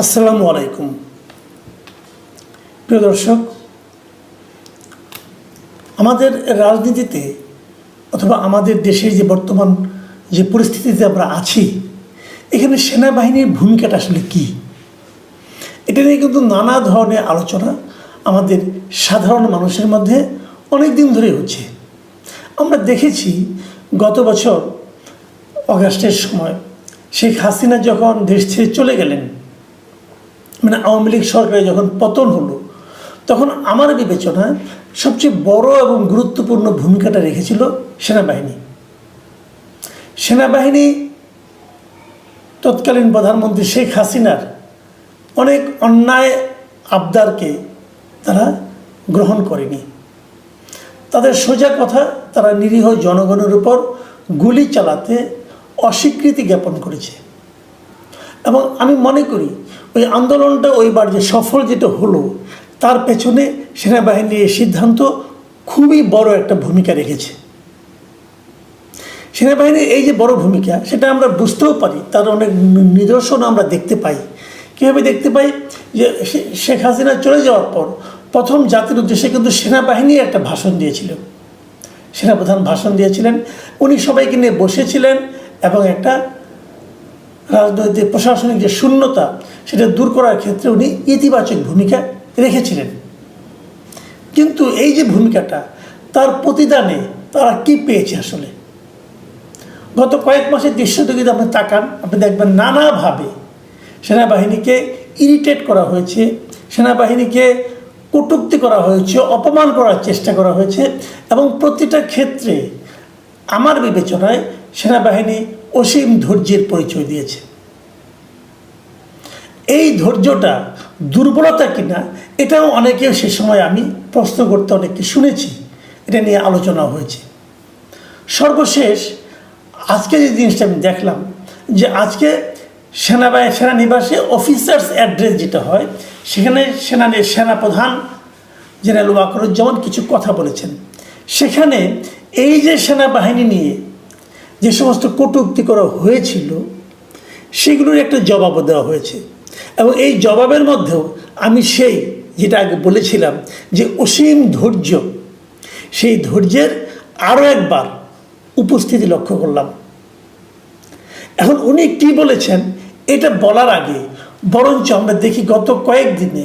আসসালামু আলাইকুম। প্রিয় দর্শক, আমাদের রাজনীতিতে অথবা আমাদের দেশের যে বর্তমান যে পরিস্থিতিতে আমরা আছি, এখানে সেনাবাহিনীর ভূমিকাটা আসলে কী? এটা নিয়ে কিন্তু নানা ধরনের আলোচনা আমাদের সাধারণ মানুষের মধ্যে অনেক দিন ধরে হচ্ছে। আমরা দেখেছি গত বছর অগাস্টের সময় শেখ হাসিনা যখন দেশ ছেড়ে চলে গেলেন মানে আওয়ামী লীগ সরকারের যখন পতন হলো, তখন আমার বিবেচনায় সবচেয়ে বড় এবং গুরুত্বপূর্ণ ভূমিকাটা রেখেছিল সেনাবাহিনী। সেনাবাহিনী তৎকালীন প্রধানমন্ত্রী শেখ হাসিনার অনেক অন্যায় আবদারকে তারা গ্রহণ করেনি। তাদের সোজা কথা, তারা নিরীহ জনগণের উপর গুলি চালাতে অস্বীকৃতি জ্ঞাপন করেছে। এবং আমি মনে করি ওই আন্দোলনটা ওইবার যে সফল যেটা হলো, তার পেছনে সেনাবাহিনীর এই সিদ্ধান্ত খুবই বড় একটা ভূমিকা রেখেছে। সেনাবাহিনীর এই যে বড় ভূমিকা, সেটা আমরা বুঝতেও পারি, তার অনেক নিদর্শন আমরা দেখতে পাই। কীভাবে দেখতে পাই? যে শেখ হাসিনা চলে যাওয়ার পর প্রথম জাতির উদ্দেশ্যে কিন্তু সেনাবাহিনী একটা ভাষণ দিয়েছিল। সেনাপ্রধান ভাষণ দিয়েছিলেন। উনি সবাইকে নিয়ে বসেছিলেন এবং একটা রাজনৈতিক প্রশাসনিক যে শূন্যতা, সেটা দূর করার ক্ষেত্রে উনি ইতিবাচক ভূমিকা রেখেছিলেন। কিন্তু এই যে ভূমিকাটা, তার প্রতিদানে তারা কি পেয়েছে আসলে? গত কয়েক মাসের দৃশ্যটা যদি আপনি তাকান, আপনি দেখবেন নানাভাবে সেনাবাহিনীকে ইরিটেট করা হয়েছে, সেনাবাহিনীকে কটুক্তি করা হয়েছে, অপমান করার চেষ্টা করা হয়েছে এবং প্রতিটা ক্ষেত্রে আমার বিবেচনায় সেনাবাহিনী অসীম ধৈর্যের পরিচয় দিয়েছে। এই ধৈর্যটা দুর্বলতা কিনা, এটাও অনেকে সে সময় আমি প্রশ্ন করতে অনেককে শুনেছি। এটা নিয়ে আলোচনা হয়েছে। সর্বশেষ আজকে যে জিনিসটা আমি দেখলাম, যে আজকে সেনাবাহিনী, সেনানিবাসে অফিসার্স অ্যাড্রেস যেটা হয়, সেখানে সেনা সেনাপ্রধান জেনারেল ওয়াকরুজ্জামান কিছু কথা বলেছেন। সেখানে এই যে সেনাবাহিনী নিয়ে যে সমস্ত কটূক্তি করা হয়েছিল, সেগুলোর একটা জবাবও দেওয়া হয়েছে। এবং এই জবাবের মধ্যেও আমি সেই যেটা আগে বলেছিলাম, যে অসীম ধৈর্য, সেই ধৈর্যের আরও একবার উপস্থিতি লক্ষ্য করলাম। এখন উনি কি বলেছেন, এটা বলার আগে বরঞ্চ আমরা দেখি গত কয়েকদিনে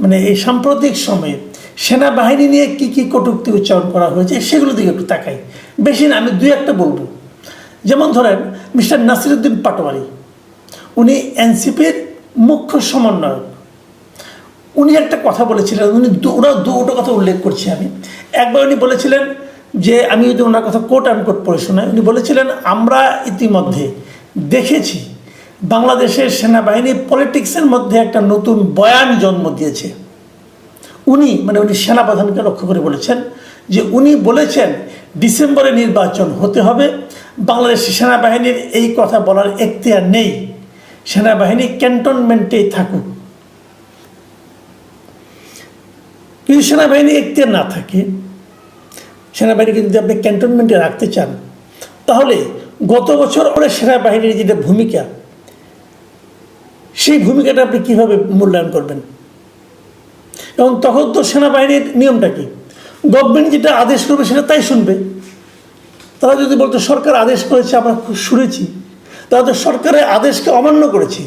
মানে এই সাম্প্রতিক সময়ে সেনাবাহিনী নিয়ে কি কি কটূক্তি উচ্চারণ করা হয়েছে, সেগুলো দিকে একটু তাকাই। বেশি না, আমি দুই একটা বলব। যেমন ধরেন মিস্টার নাসিরুদ্দিন পাটোয়ারি, উনি এনসিপির মুখ্য সমন্বয়ক। উনি একটা কথা বলেছিলেন, উনি ওরা দুটো কথা উল্লেখ করছি আমি। একবার উনি বলেছিলেন যে, আমি যদি ওনার কথা কোট অ্যান্ড কোট পড়ে শোনাই, উনি বলেছিলেন, আমরা ইতিমধ্যে দেখেছি বাংলাদেশের সেনাবাহিনী পলিটিক্সের মধ্যে একটা নতুন বয়ান জন্ম দিয়েছে। উনি মানে উনি সেনাপ্রধানকে লক্ষ্য করে বলেছেন যে, উনি বলেছেন, ডিসেম্বরে নির্বাচন হতে হবে বাংলাদেশ সেনাবাহিনীর এই কথা বলার এখতিয়ার নেই। সেনাবাহিনী ক্যান্টনমেন্টেই থাকুক। যদি সেনাবাহিনী এখতিয়ার না থাকে সেনাবাহিনীকে যদি আপনি ক্যান্টনমেন্টে রাখতে চান, তাহলে গত বছর ওরা সেনাবাহিনীর যেটা ভূমিকা, সেই ভূমিকাটা আপনি কীভাবে মূল্যায়ন করবেন? এবং তখন তো সেনাবাহিনীর নিয়মটা কি? গভর্নমেন্ট যেটা আদেশ করবে সেটা তাই শুনবে। তারা যদি বলতো, সরকার আদেশ করেছে, আমরা শুনেছি। তারা তো সরকারের আদেশকে অমান্য করেছে।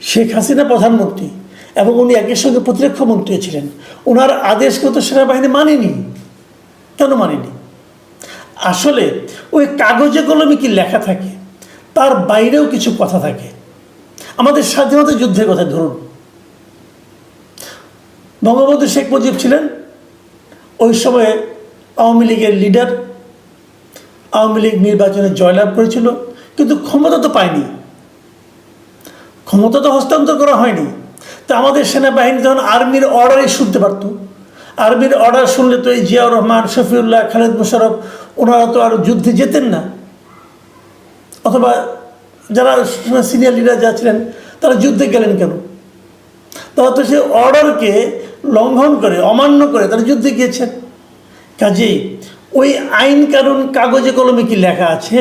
শেখ হাসিনা প্রধানমন্ত্রী এবং উনি একই সঙ্গে প্রতিরক্ষা মন্ত্রী ছিলেন। ওনার আদেশকে তো সেনাবাহিনী মানেনি। কেন মানেনি? আসলে ওই কাগজে কলমে কি লেখা থাকে, তার বাইরেও কিছু কথা থাকে। আমাদের স্বাধীনতা যুদ্ধের কথা ধরুন। বঙ্গবন্ধু শেখ মুজিব ছিলেন, ওই সময়ে আওয়ামী লীগের লিডার আওয়ামী লীগ নির্বাচনে জয়লাভ করেছিল, কিন্তু ক্ষমতা তো পায়নি। ক্ষমতা তো হস্তান্তর করা হয়নি। তা আমাদের সেনাবাহিনী তখন আর্মির অর্ডারই শুনতে পারত, আর্মির অর্ডার শুনলে তো এই জিয়াউর রহমান, শফিউল্লাহ, খালেদ মোশারফ ওনারা তো আর যুদ্ধে যেতেন না। অথবা যারা সিনিয়র লিডার যা ছিলেন, তারা যুদ্ধে গেলেন কেন? তারা তো সে অর্ডারকে লঙ্ঘন করে, অমান্য করে তারা যুদ্ধে গিয়েছেন। কাজেই ওই আইন কানুন কাগজে কলমে কি লেখা আছে?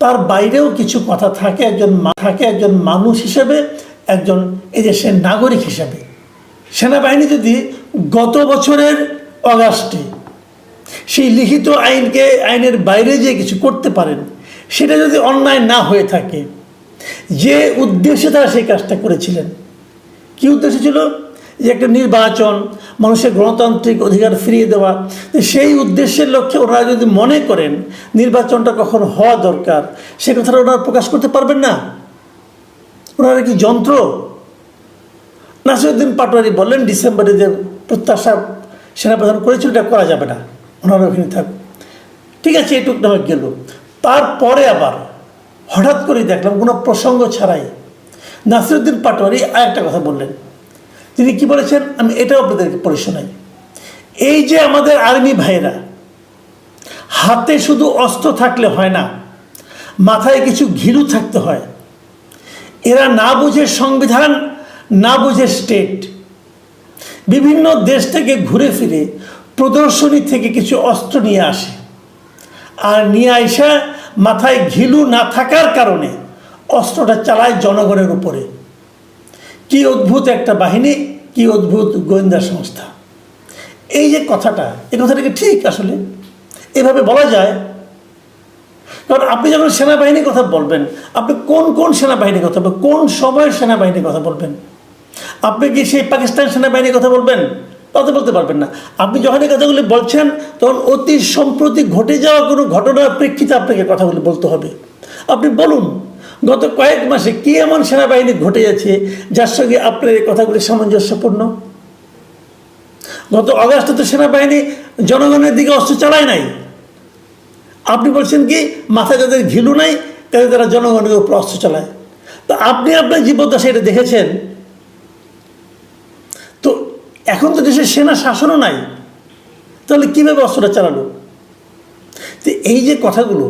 তার বাইরেও কিছু কথা থাকে একজন থাকে একজন মানুষ হিসেবে, একজন এদেশের নাগরিক হিসাবে। সেনাবাহিনী যদি গত বছরের অগাস্টে সেই লিখিত আইনকে, আইনের বাইরে যে কিছু করতে পারেন, সেটা যদি অন্যায় না হয়ে থাকে, যে উদ্দেশ্যে তারা সেই কাজটা করেছিলেন, কি উদ্দেশ্য ছিল? যে একটা নির্বাচন, মানুষের গণতান্ত্রিক অধিকার ফিরিয়ে দেওয়া সেই উদ্দেশ্যের লক্ষ্যে ওনারা যদি মনে করেন নির্বাচনটা কখন হওয়া দরকার, সে কথাটা ওনারা প্রকাশ করতে পারবেন না। ওনারা কি যন্ত্র? নাসিরুদ্দিন পাটোয়ারি বললেন, ডিসেম্বরে যে প্রত্যাশা সেনাপ্রধান করেছিল, এটা করা যাবে না। ওনারা ওখানে থাক। ঠিক আছে, এটুক নামে গেল। তারপরে আবার হঠাৎ করে দেখলাম কোনো প্রসঙ্গ ছাড়াই নাসিরুদ্দিন পাটোয়ারি আর একটা কথা বললেন। তিনি কি বলেছেন? আমি এটাও আপনাদেরকে পড়ে শোনাই। এই যে আমাদের আর্মি ভাইয়েরা, হাতে শুধু অস্ত্র থাকলে হয় না, মাথায় কিছু ঘিলু থাকতে হয়। এরা না বুঝে সংবিধান, না বুঝে স্টেট। বিভিন্ন দেশ থেকে ঘুরে ফিরে প্রদর্শনী থেকে কিছু অস্ত্র নিয়ে আসে। আর নিয়ে আইসা মাথায় ঘিলু না থাকার কারণে অস্ত্রটা চালায় জনগণের উপরে। কি অদ্ভুত একটা বাহিনী, কি অদ্ভুত গোয়েন্দা সংস্থা। এই যে কথাটা, এই কথাটা কি ঠিক আসলে? এভাবে বলা যায়? কারণ আপনি যখন সেনাবাহিনীর কথা বলবেন, আপনি কোন কোন সেনাবাহিনীর কথা বলবেন, কোন সময়ের সেনাবাহিনীর কথা বলবেন? আপনি কি সেই পাকিস্তান সেনাবাহিনীর কথা বলবেন? তা তো বলতে পারবেন না। আপনি যখন এই কথাগুলি বলছেন, তখন অতি সম্প্রতি ঘটে যাওয়া কোনো ঘটনার প্রেক্ষিতে আপনাকে কথাগুলি বলতে হবে। আপনি বলুন গত কয়েক মাসে কি এমন সেনাবাহিনী ঘটে যাচ্ছে যার সঙ্গে আপনার এই কথাগুলি সামঞ্জস্যপূর্ণ? গত অগাস্টে তো সেনাবাহিনী জনগণের দিকে অস্ত্র চালায় নাই। আপনি বলছেন কি, মাথায় যাদের ঘিলু নাই, তাদের তারা জনগণের উপর অস্ত্র চালায়। তো আপনি আপনার জীবদ্দশা এটা দেখেছেন? তো এখন তো দেশের সেনা শাসনও নাই, তাহলে কীভাবে অস্ত্রটা চালালো? তো এই যে কথাগুলো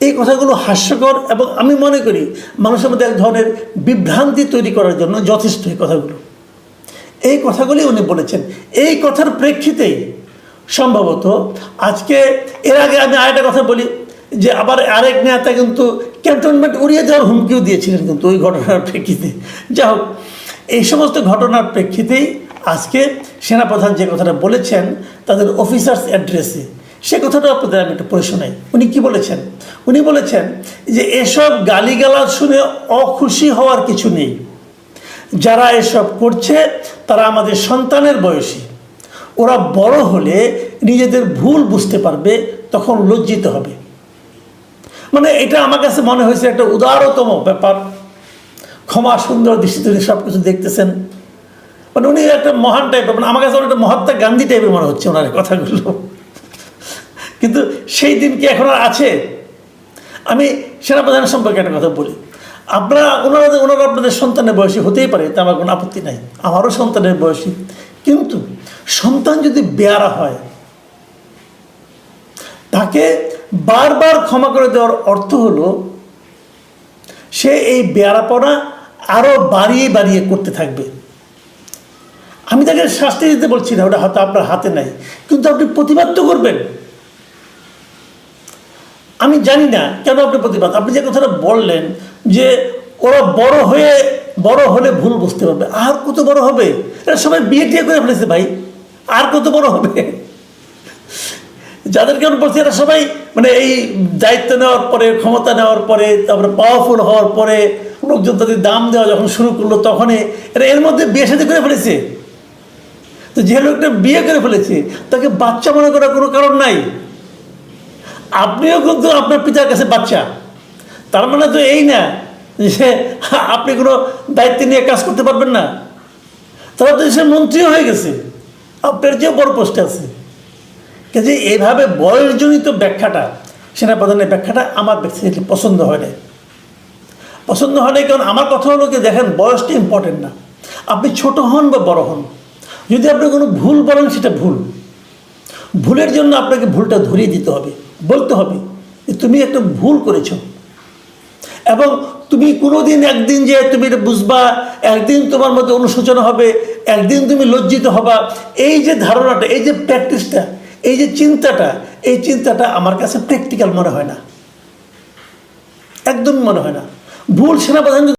এই কথাগুলো হাস্যকর এবং আমি মনে করি মানুষের মধ্যে এক ধরনের বিভ্রান্তি তৈরি করার জন্য যথেষ্ট এই কথাগুলো। এই কথাগুলি উনি বলেছেন। এই কথার প্রেক্ষিতেই সম্ভবত আজকে এর আগে আমি আরেকটা কথা বলি যে আবার আরেক নেতা কিন্তু ক্যান্টনমেন্ট উড়িয়ে দেওয়ার হুমকিও দিয়েছিলেন কিন্তু ওই ঘটনার প্রেক্ষিতে। যা হোক, এই সমস্ত ঘটনার প্রেক্ষিতেই আজকে সেনাপ্রধান যে কথাটা বলেছেন তাদের অফিসার্স অ্যাড্রেসে সে কথাটা আপনাদের আমি একটু পড়ে শোনাই। উনি কি বলেছেন? উনি বলেছেন যে এসব গালিগালাজ শুনে অখুশি হওয়ার কিছু নেই। যারা এসব করছে, তারা আমাদের সন্তানের বয়সী। ওরা বড় হলে নিজেদের ভুল বুঝতে পারবে, তখন লজ্জিত হবে। মানে এটা আমার কাছে মনে হয়েছে একটা উদারতম ব্যাপার। ক্ষমা সুন্দর দৃষ্টিতে সব কিছু দেখতেছেন। মানে উনি একটা মহান টাইপের মানে আমার কাছে একটা মহাত্মা গান্ধী টাইপের মনে হচ্ছে ওনার কথাগুলো। কিন্তু সেই দিন কি এখন আছে? আমি সেনাপ্রধানের সম্পর্কে একটা কথা বলি। আপনারা ওনারা ওনারা আপনাদের সন্তানের বয়সী হতেই পারে তা আমার কোনো আপত্তি নাই। আমারও সন্তানের বয়সী। কিন্তু সন্তান যদি বেয়ারা হয়, তাকে বারবার ক্ষমা করে দেওয়ার অর্থ হলো, সে এই বেয়ারাপনা আরও বাড়িয়ে বাড়িয়ে করতে থাকবে। আমি তাকে শাস্তি দিতে বলছি না, ওটা হয়তো আপনার হাতে নাই। কিন্তু আপনি প্রতিবাদ তো করবেন। আমি জানি না কেন আপনি প্রতিবাদ? আপনি যে কথাটা বললেন যে ওরা বড় হয়ে বড় হলে ভুল বুঝতে পারবে। আর কত বড় হবে? এরা সবাই বিয়ে টিয়ে করে ফেলেছে ভাই। আর কত বড় হবে? যাদেরকে আমি বলছি, এরা সবাই মানে এই দায়িত্ব নেওয়ার পরে, ক্ষমতা নেওয়ার পরে, তারপরে পাওয়ারফুল হওয়ার পরে, লোকজন তাদের দাম দেওয়া যখন শুরু করল, তখনই এরা এর মধ্যে বিয়ে সাথে করে ফেলেছে। তো যে লোকটা বিয়ে করে ফেলেছে, তাকে বাচ্চা মনে করার কোনো কারণ নাই। আপনিও কিন্তু আপনার পিতার কাছে বাচ্চা। তার মানে তো এই না যে আপনি কোনো দায়িত্ব নিয়ে কাজ করতে পারবেন না। তারা তো দেশের মন্ত্রীও হয়ে গেছে। আপনার যে বড় পোস্টে আছে। কাজে এইভাবে বয়সজনিত ব্যাখ্যাটা, সেনাপ্রধানের ব্যাখ্যাটা আমার ব্যক্তিগত পছন্দ হয় না পছন্দ হয় না কারণ আমার কথা হলো কি দেখেন বয়সটা ইম্পর্টেন্ট না। আপনি ছোট হন বা বড় হন, যদি আপনি কোনো ভুল বলেন সেটা ভুল। ভুলের জন্য আপনাকে ভুলটা ধরিয়ে দিতে হবে। বলতে হবে যে তুমি একটা ভুল করেছ। এবং তুমি কোনোদিন একদিন যে তুমি এটা বুঝবা, একদিন তোমার মধ্যে অনুশোচনা হবে, একদিন তুমি লজ্জিত হবা, এই যে ধারণাটা, এই যে প্র্যাকটিসটা এই যে চিন্তাটা, এই চিন্তাটা আমার কাছে প্র্যাকটিক্যাল মনে হয় না। একদম মনে হয় না। ভুল সেনাপ্রধান